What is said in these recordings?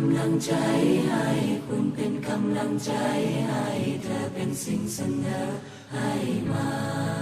ำลังใจให้คุณเป็นกำลังใจให้เธอเป็นสิ่งเสนอให้มา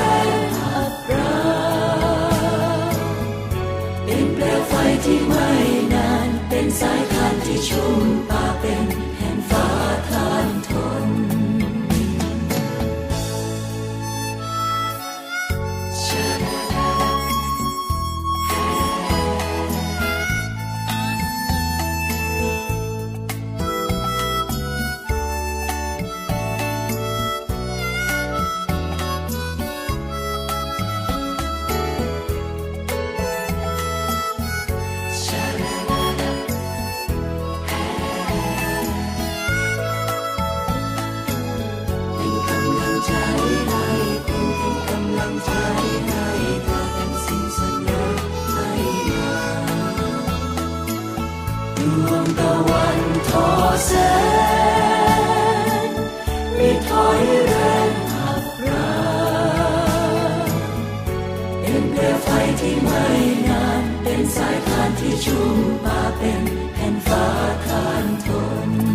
ที่ชุ่มป่าเป็นแผ่นฟ้าทานทน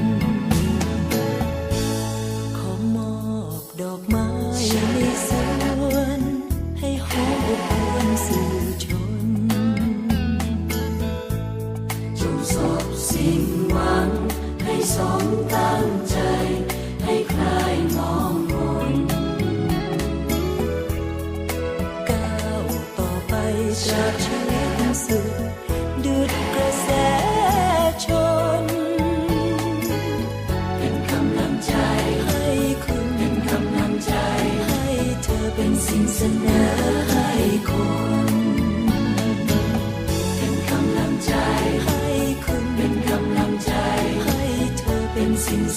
ชน จงสบสิ่งหวัง ให้สมตั้งใจ ให้คลายมองมนก้าวต่อไปตราบชีวิตสุดดุดกระแสชน เป็นกำลังใจ ให้คุณเป็นกำลังใจ ให้เธอเป็นสิ่งเสนอให้คน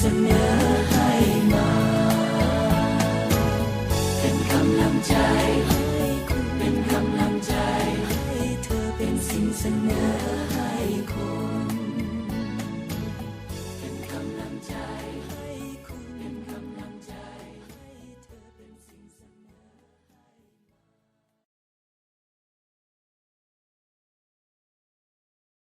เสนอให้มา เป็นคำลังใจ เป็นกำลังใจให้เธอเป็นสิ่งเสนอ